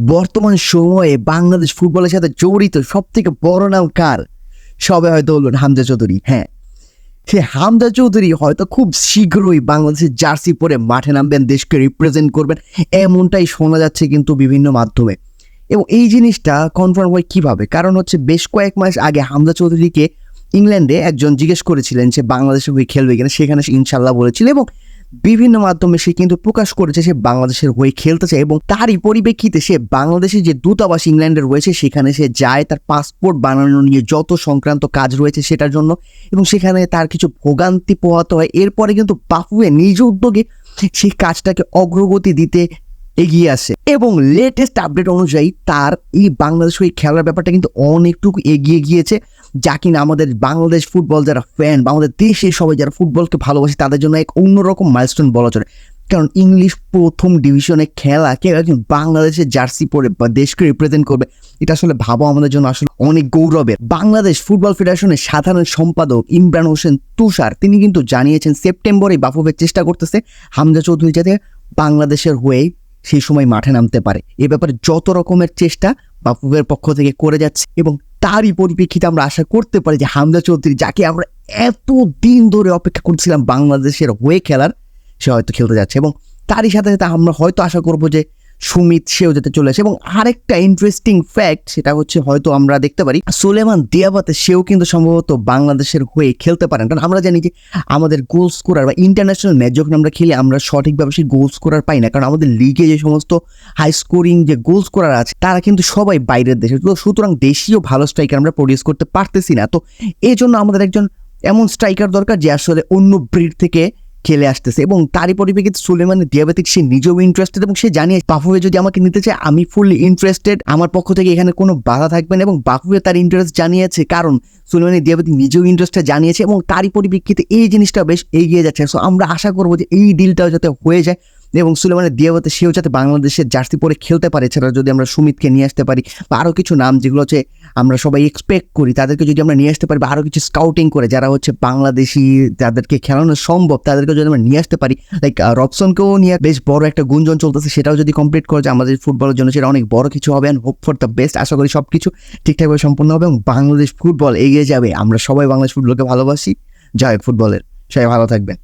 বর্তমান সময়ে বাংলাদেশ ফুটবলের সাথে জড়িত সব থেকে বড় নাম কার? সবে হয়তো বলবেন, হামজা চৌধুরী। হ্যাঁ সে হামজা চৌধুরী হয়তো খুব শীঘ্রই বাংলাদেশের জার্সি পরে মাঠে নামবেন, দেশকে রিপ্রেজেন্ট করবেন, এমনটাই শোনা যাচ্ছে কিন্তু বিভিন্ন মাধ্যমে। এবং এই জিনিসটা কনফার্ম হয় কীভাবে? কারণ হচ্ছে বেশ কয়েক মাস আগে হামজা চৌধুরীকে ইংল্যান্ডে একজন জিজ্ঞেস করেছিলেন যে বাংলাদেশে হয়ে খেলবে কিনা, সেখানে ইনশাল্লাহ বলেছিল এবং বিভিন্ন মাধ্যমে সে কিন্তু প্রকাশ করেছে সে বাংলাদেশের হয়ে খেলতে চায় এবং তারই পরিপ্রেক্ষিতে সে বাংলাদেশে যে দূতাবাস ইংল্যান্ডে রয়েছে, সেখানে সে যায়, তার পাসপোর্ট বানানো নিয়ে যত সংক্রান্ত কাজ রয়েছে সেটার জন্য এবং সেখানে তার কিছু ভোগান্তি পোহাতে হয়। এরপরে কিন্তু বাফুয়ে নিজ উদ্যোগে সেই কাজটাকে অগ্রগতি দিতে এগিয়ে আসে এবং লেটেস্ট আপডেট অনুযায়ী তার এই বাংলাদেশ হয়ে খেলার ব্যাপারটা কিন্তু অনেকটুকু এগিয়ে গিয়েছে। যা কিনা আমাদের বাংলাদেশ ফুটবল যারা ফ্যান বা আমাদের দেশের সবাই যারা ফুটবলকে ভালোবাসে, তাদের জন্য এক অন্যরকম মাইলস্টোন বলা চলে। কারণ ইংলিশ প্রথম ডিভিশনে খেলা কেউ একজন বাংলাদেশের জার্সি পরে বা দেশকে রিপ্রেজেন্ট করবে, এটা আসলে ভাবো আমাদের জন্য আসলে অনেক গৌরবের। বাংলাদেশ ফুটবল ফেডারেশনের সাধারণ সম্পাদক ইমরান হোসেন তুষার, তিনি কিন্তু জানিয়েছেন সেপ্টেম্বরে বাফুফের চেষ্টা করতেছে হামজা চৌধুরী যাতে বাংলাদেশের হয়েই সেই সময় মাঠে নামতে পারে। এ ব্যাপারে যত রকমের চেষ্টা বাফুফের পক্ষ থেকে করে যাচ্ছে এবং তারই পরিপ্রেক্ষিতে আমরা আশা করতে পারি যে হামজা চৌধুরী, যাকে আমরা এত দিন ধরে অপেক্ষা করছিলাম বাংলাদেশের হয়ে খেলার, সে হয়তো খেলতে যাচ্ছে এবং তারই সাথে সাথে আমরা হয়তো আশা করব যে সুমিত, সেও যেতে চলে আসে। এবং আরেকটা ইন্টারেস্টিং ফ্যাক্ট সেটা হচ্ছে হয়তো আমরা দেখতে পারি, সুলেমান দিয়াবাতে সেও কিন্তু সম্ভবত বাংলাদেশের হয়ে খেলতে পারেন। কারণ আমরা জানি যে আমাদের গোল স্কোরার বা ইন্টারন্যাশনাল ম্যাচ যখন আমরা খেলি, আমরা সঠিকভাবে সেই গোল স্কোরার পাই না। কারণ আমাদের লিগে যে সমস্ত হাই স্কোরিং যে গোল স্কোরার আছে, তারা কিন্তু সবাই বাইরের দেশে। সুতরাং দেশীয় ভালো স্ট্রাইকার আমরা প্রডিউস করতে পারতেছি না। তো এই জন্য আমাদের একজন এমন স্ট্রাইকার দরকার যে আসলে অন্য ব্রিড থেকে খেলে আসতেছে এবং তারই পরিপ্রেক্ষিতে সুলেমানের ডিয়াবেটিক সে নিজেও ইন্টারেস্টেড এবং সে জানিয়ে বাফুয়ে যদি আমাকে নিতে চায়, আমি ফুললি ইন্টারেস্টেড আমার পক্ষ থেকে এখানে কোনো বাধা থাকবে না এবং বাফুয়ে তার ইন্টারেস্ট জানিয়েছে, কারণ সুলেমানের ডিয়াবেটিক নিজেও ইন্টারেস্টটা জানিয়েছে এবং তারই পরিপ্রেক্ষিতে এই জিনিসটা বেশ এগিয়ে যাচ্ছে। সো আমরা আশা করব যে এই ডিলটাও যাতে হয়ে যায়। এবং সুলেমানের দিয়াবতে সেও যাতে বাংলাদেশের জার্সি পরে খেলতে পারে, এছাড়া যদি আমরা সুমিতকে নিয়ে আসতে পারি বা আরও কিছু নাম যেগুলো হচ্ছে আমরা সবাই এক্সপেক্ট করি, তাদেরকে যদি আমরা নিয়ে আসতে পারি বা আরও কিছু স্কাউটিং করে যারা হচ্ছে বাংলাদেশি যাদেরকে খেলানো সম্ভব তাদেরকে যদি আমরা নিয়ে আসতে পারি লাইক রবসনকেও নিয়ে বেশ বড় একটা গুঞ্জন চলতেছে, সেটাও যদি কমপ্লিট করে যে আমাদের ফুটবলের জন্য সেটা অনেক বড় কিছু হবে and hope for the best আশা করি সব কিছু ঠিকঠাকভাবে সম্পূর্ণ হবে এবং বাংলাদেশ ফুটবল এগিয়ে যাবে। আমরা সবাই বাংলাদেশ ফুটবলকে ভালোবাসি। জয় ফুটবলের। সবাই ভালো থাকবেন।